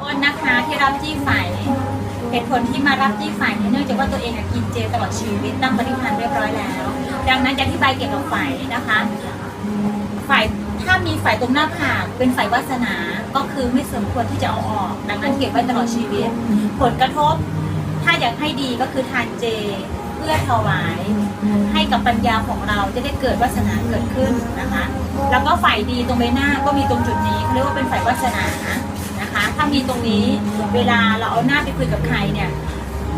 อ้นนะคะที่รับจี้ไฝเหตุผลที่มารับจี้ไฝเนี่ยเนื่องจากว่าตัวเองกินเจตลอดชีวิตตั้งปฏิพันธ์เรียบร้อยแล้ว ดังนั้นจะอธิบายเกี่ยวกับไฝนะคะไฝถ้ามีไฝตรงหน้าผากเป็นไฝวาสนาก็คือไม่สมควรที่จะเอาออก ดังนั้นเก็บไว้ตลอดชีวิต ผลกระทบ ถ้าอยากให้ดีก็คือทานเจเพื่อถวาย ให้กับปัญญาของเราจะได้เกิดวาสนาเกิดขึ้นนะคะ แล้วก็ฝ่ายดีตรงใบหน้าก็มีตรงจุดนี้เขาเรียกว่าเป็นฝ่ายวาสนานะ ถ้ามีตรงนี้เวลาเราเอาหน้าไปคุยกับใครเนี่ย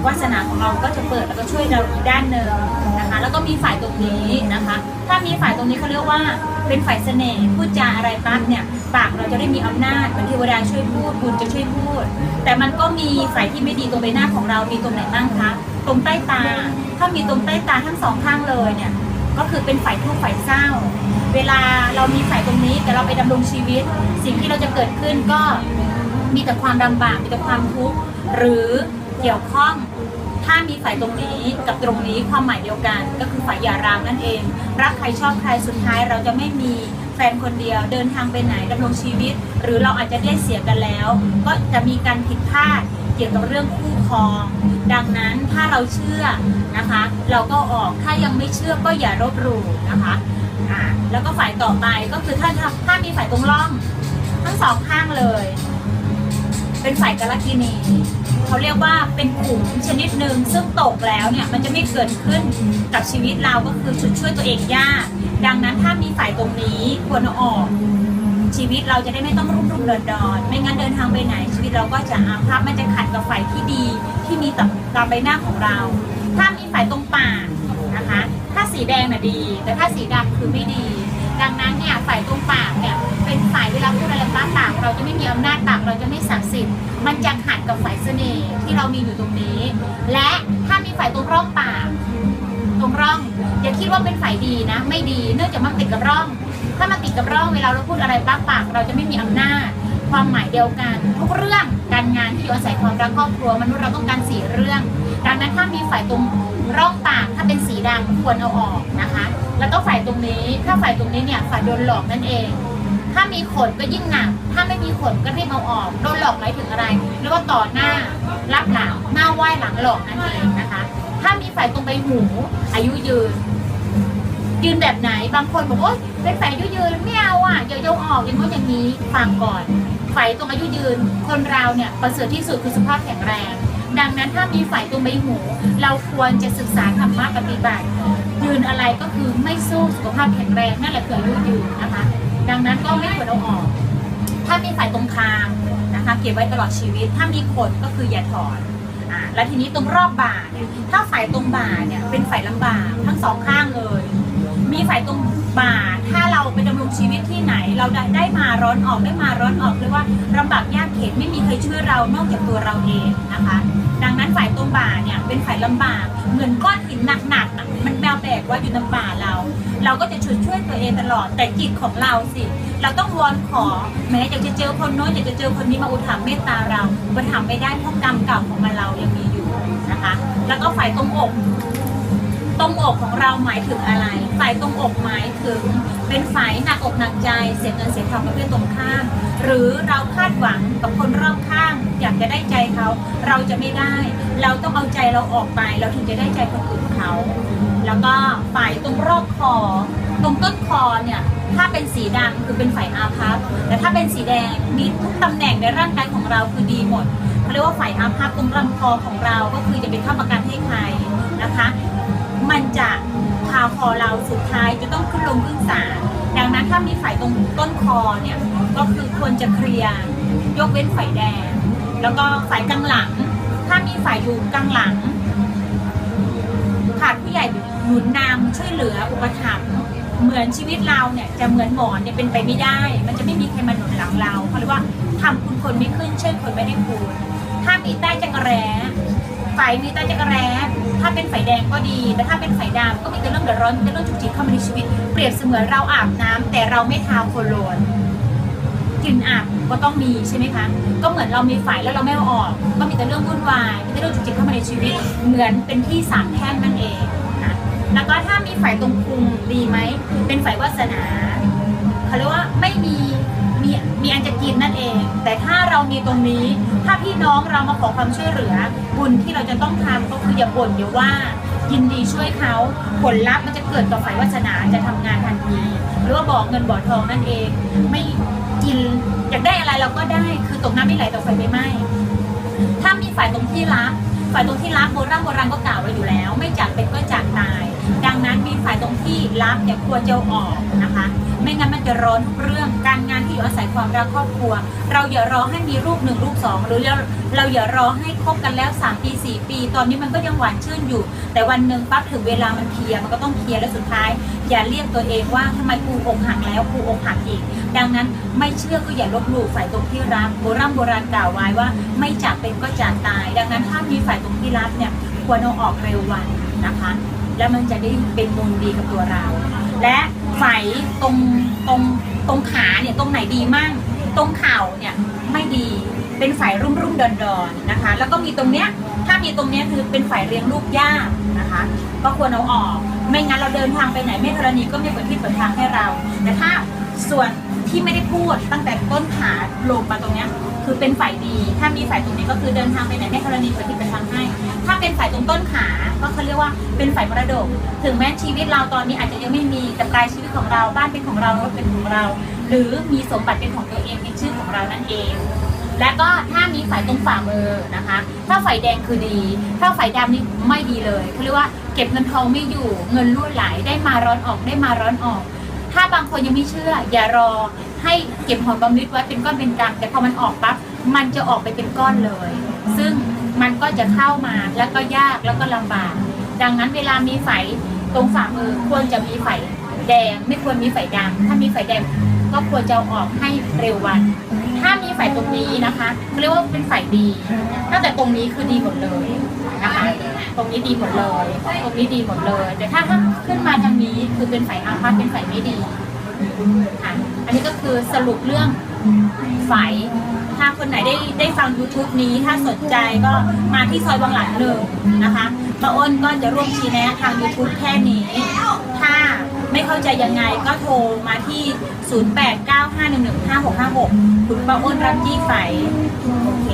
วาสนาของเราก็จะเปิดแล้วก็ช่วยเราอีกด้านหนึ่งนะคะ แล้วก็มีฝ่ายตรงนี้นะคะ ถ้ามีฝ่ายตรงนี้เขาเรียกว่าเป็นฝ่ายเสน่ห์พูดจาอะไรปั๊บเนี่ยปากเราจะได้มีอำนาจเหมือนเทวดาช่วยพูดบุญจะช่วยพูด แต่มันก็มีฝ่ายที่ไม่ดีตรงใบหน้าของเรามีตรงไหนบ้างคะตรงใต้ตา ถ้ามีตรงใต้ตาทั้งสองข้างเลยเนี่ยก็คือเป็นฝ่ายทุกข์ฝ่ายเศร้า เวลาเรามีฝ่ายตรงนี้แต่เราไปดำรงชีวิต สิ่งที่เราจะเกิดขึ้นก็ มีแต่ความลำบากมีแต่ความทุกข์หรือเกี่ยวข้องถ้ามีฝ่ายตรงนี้กับตรงนี้ความหมายเดียวกัน ก็คือฝ่ายหย่าร้างนั่นเอง รักใครชอบใครสุดท้ายเราจะไม่มีแฟนคนเดียวเดินทางไปไหนดำรงชีวิต หรือเราอาจจะได้เสียกันแล้ว ก็จะมีการผิดพลาดเกี่ยวกับเรื่องคู่ครอง ดังนั้นถ้าเราเชื่อนะคะ เราก็ออกถ้ายังไม่เชื่อก็อย่ารบหลู่นะคะอ่าแล้วก็ฝ่ายต่อไปก็คือถ้าถ้าถ้ามีฝ่ายตรงร่อง ทั้งสองข้างเลย เป็นฝ่ายกาลกินีเขาเรียกว่าเป็นขุมชนิดหนึ่งซึ่งตกแล้วเนี่ยมันจะไม่เกิดขึ้นกับชีวิตเราก็คือจุดช่วยตัวเองยาก ดังนั้นถ้ามีฝ่ายตรงนี้ควรออก ชีวิตเราจะได้ไม่ต้องรุ่มรุ่มเดินดอนไม่งั้นเดินทางไปไหน ชีวิตเราก็จะอาภัพมันจะขัดกับฝ่ายที่ดีที่มีต่อตามใบหน้าของเรา ถ้ามีฝ่ายตรงปากนะคะ ถ้าสีแดงน่ะดี แต่ถ้าสีดำคือไม่ดี ดังนั้นเนี่ยฝ่ายตรงปากเนี่ยเป็นฝ่ายเวลาพูดอะไรบ้างปากเราจะไม่มีอำนาจ ธิ์มันจะขัดกับฝ่ายเสน่ห์ที่เรามีอยู่ตรงนี้ และถ้ามีฝ่ายตรงร่องปากตรงร่อง อย่าคิดว่าเป็นฝ่ายดีนะ ไม่ดีเนื่องจากมันติดกับร่อง ถ้ามันติดกับร่องเวลาเราพูดอะไรปากปาก เราจะไม่มีอำนาจ ความหมายเดียวกัน ทุกเรื่องการงานที่อยู่อาศัยความรักครอบครัวมนุษย์เราต้องการสี่เรื่อง ดังนั้นถ้ามีฝ่ายตรงร่องปากถ้าเป็นสีดำควรเอาออกนะคะ แล้วก็ฝ่ายตรงนี้ถ้าฝ่ายตรงนี้เนี่ยฝ่ายโดนหลอกนั่นเอง ถ้ามีขนก็ยิ่งหนัก ไม่มีขนก็รีบเอาออกโดนหลอกหมายถึงอะไรเรียกว่าต่อหน้ารับหลังหน้าไหว้หลังหลอกนั่นเองนะคะ ถ้ามีฝ่ายตรงใบหู อายุยืน ยืนแบบไหนบางคนบอกว่าเป็นฝ่ายอายุยืนไม่เอาอะอย่ายงออกอย่างนู้นอย่างนี้ฟังก่อนฝ่ายตรงอายุยืน คนเราเนี่ยประเสริฐที่สุดคือสุขภาพแข็งแรง ดังนั้นถ้ามีฝ่ายตรงใบหู เราควรจะศึกษาธรรมะปฏิบัติ ยืนอะไรก็คือไม่สู้สุขภาพแข็งแรงนั่นแหละคืออายุยืนนะคะ ดังนั้นก็ไม่ควรเอาออก มีสายตรงคางนะคะเก็บไว้ตลอดชีวิต ถ้ามีขนก็คืออย่าถอนอ่าแล้วทีนี้ตรงรอบบ่าเนี่ยถ้าสายตรงบ่าเนี่ยเป็นสายลำบากทั้งสองข้างเลย มีฝ่ายตรงบ่าถ้าเราไปดำรงชีวิตที่ไหน เราได้ได้มาร้อนออกได้มาร้อนออกเรียกว่าลำบากยากเข็นไม่มีใครช่วยเรานอกจากตัวเราเองนะคะ ดังนั้นฝ่ายตรงบ่าเนี่ยเป็นฝ่ายลำบากเหมือนก้อนหินหนักๆมันแบกแบกไว่าอยู่ในบ่าเรา เราก็จะช่วยช่วยตัวเองตลอดแต่จิตของเราสิเราต้องวอนขอแม้อยากจะเจอคนโน้นอยากจะเจอคนนี้มาอุทามเมตตาเรามันทำไม่ได้เพราะกรรมเก่าของมันเรายังมีอยู่นะคะ แล้วก็ฝ่ายตรงอก ตรงอกของเราหมายถึงอะไร ฝ่ายตรงอกหมายถึง เป็นฝ่ายหนักอกหนักใจเสียเงินเสียทองประเภทตรงข้ามหรือเราคาดหวังกับคนรอบข้าง อยากจะได้ใจเขาเราจะไม่ได้ เราต้องเอาใจเราออกไป เราถึงจะได้ใจคนอื่นเขา แล้วก็ฝ่ายตรงรอบคอ ตรงต้นคอเนี่ยถ้าเป็นสีดำคือเป็นฝ่ายอาภัพแต่ถ้าเป็นสีแดงมีทุกตำแหน่งในร่างกายของเราคือดีหมดเขาเรียกว่าฝ่ายอาภัพตรงลำคอของเราก็คือจะเป็นข้าประกันให้ใครนะคะ มันจะพาคอเราสุดท้ายจะต้องขึ้นลงขึ้นศาลดังนั้นถ้ามีฝ่ายตรงต้นคอเนี่ยก็คือควรจะเคลียร์ยกเว้นฝ่ายแดง แล้วก็ฝ่ายกลางหลัง ถ้ามีฝ่ายอยู่กลางหลัง ขาดผู้ใหญ่หนุนนำช่วยเหลืออุปถัมภ์เหมือนชีวิตเราเนี่ยจะเหมือนหมอนเนี่ยเป็นไปไม่ได้ มันจะไม่มีใครมาหนุนหลังเราเขาเรียกว่าทำคุณคนไม่ขึ้นช่วยคนไม่ได้คูณถ้ามีใต้จักรแร้ฝ่ายมีใต้จักรแร้ ถ้าเป็นฝ่ายแดงก็ดี แต่ถ้าเป็นฝ่ายดำก็มีแต่เรื่องเดือดร้อนมีแต่เรื่องจุกจิกเข้ามาในชีวิต เปรียบเสมือนเราอาบน้ำแต่เราไม่ทาโคโลนกลิ่นอับก็ต้องมีใช่ไหมคะ ก็เหมือนเรามีฝ่ายแล้วเราไม่เอาออก ก็มีแต่เรื่องวุ่นวายมีแต่เรื่องจุกจิกเข้ามาในชีวิต เหมือนเป็นที่สามแท่งนั่นเองนะแล้วก็ถ้ามีฝ่ายตรงพุงดีไหมเป็นฝ่ายวาสนาเขาเรียกว่าไม่มี มีมีอันจะกินนั่นเอง แต่ถ้าเรามีตรงนี้ ถ้าพี่น้องเรามาขอความช่วยเหลือ บุญที่เราจะต้องทำก็คืออย่าบ่นอย่าว่ายินดีช่วยเขาผลลัพธ์มันจะเกิดต่อฝ่ายวาสนาจะทำงานทันทีหรือว่าบอกเงินบ่อทองนั่นเอง ไม่กินอยากได้อะไรเราก็ได้คือตกน้ำไม่ไหลตกไฟไม่ไหม้ถ้ามีฝ่ายตรงที่รักฝ่ายตรงที่รักโบราณโบราณก็กล่าวไว้อยู่แล้ว ไม่จากเป็นก็จากตาย ดังนั้นมีฝ่ายตรงที่รักเนี่ยควรจะเอาออก นะคะ ไม่งั้นมันจะร้อนทุกเรื่อง การงานที่อยู่อาศัยความรักครอบครัว เราอย่ารอให้มีลูกหนึ่งลูกสองหรือเราเราอย่ารอให้คบกันแล้ว 3 ปี 4 ปี ตอนนี้มันก็ยังหวานชื่นอยู่ แต่วันหนึ่งปั๊บถึงเวลามันเคลียร์มันก็ต้องเคลียร์และสุดท้าย อย่าเรียกตัวเองว่าทำไมกูอกหักแล้วกูอกหักอีก ดังนั้นไม่เชื่อก็อย่าลบหลู่ฝ่ายตรงที่รักโบราณโบราณกล่าวไว้ว่า ไม่จากเป็นก็จากตาย ดังนั้นถ้ามีฝ่ายตรงที่รักเนี่ยควรเอาออกเร็ววันนะคะ แล้วมันจะได้เป็นมูลดีกับตัวเรา และไฝตรงตรงตรงขาเนี่ยตรงไหนดีมั่ง ตรงเข่าเนี่ยไม่ดีเป็นไฝรุ่มรุ่มดอนดอนๆนะคะ แล้วก็มีตรงเนี้ยถ้ามีตรงเนี้ยคือเป็นไฝเลี้ยงลูกยากนะคะ ก็ควรเอาออก ไม่งั้นเราเดินทางไปไหนไม่ธรณีก็ไม่เปิดที่เปิดทางให้เรา แต่ถ้าส่วนที่ไม่ได้พูดตั้งแต่ต้นขาลงมาตรงเนี้ยคือเป็นฝ่ายดี ถ้ามีฝ่ายตรงนี้ก็คือเดินทางไปไหนไม่ธรณีเปิดที่เปิดทางให้ ถ้าเป็นฝ่ายตรงต้นขา ว่าเป็นฝ่ายมรดก ถึงแม้ชีวิตเราตอนนี้อาจจะยังไม่มีแต่ปลายชีวิตของเราบ้านเป็นของเรารถเป็นของเรา หรือมีสมบัติเป็นของตัวเองเป็นชื่อของเรานั่นเอง และก็ถ้ามีฝ่ายตรงฝ่ามือนะคะ ถ้าฝ่ายแดงคือดี ถ้าฝ่ายดำนี่ไม่ดีเลยเขาเรียกว่าเก็บเงินทองไม่อยู่เงินรั่วไหลได้มาร้อนออกได้มาร้อนออก ถ้าบางคนยังไม่เชื่อ อย่ารอให้เก็บหอมรอมริบไว้เป็นก้อนเป็นกำแต่พอมันออกปั๊บมันจะออกไปเป็นก้อนเลย ซึ่งมันก็จะเข้ามาแล้วก็ยากแล้วก็ลำบาก ดังนั้นเวลามีไฝตรงฝ่ามือควรจะมีไฝแดง ไม่ควรมีไฝดำถ้ามีไฝแดงก็ควรจะออกให้เร็ววัน ถ้ามีไฝตรงนี้นะคะเรียกว่าเป็นไฝดีถ้าแต่ตรงนี้คือดีหมดเลยนะคะ ตรงนี้ดีหมดเลย ตรงนี้ดีหมดเลย แต่ถ้าขึ้นมาทางนี้คือเป็นไฝอาภัพเป็นไฝไม่ดีค่ะอันนี้ก็คือสรุปเรื่องไฝ ถ้าคนไหนได้ได้ฟัง YouTube นี้ถ้าสนใจก็มาที่ซอยวังหลังหนึ่งนะคะป้าอ้นก็จะร่วมชี้แนะทาง YouTube แค่นี้ ถ้าไม่เข้าใจยังไงก็โทรมาที่ 0895115656 คุณป้าอ้นรับจี้ไฟโอเค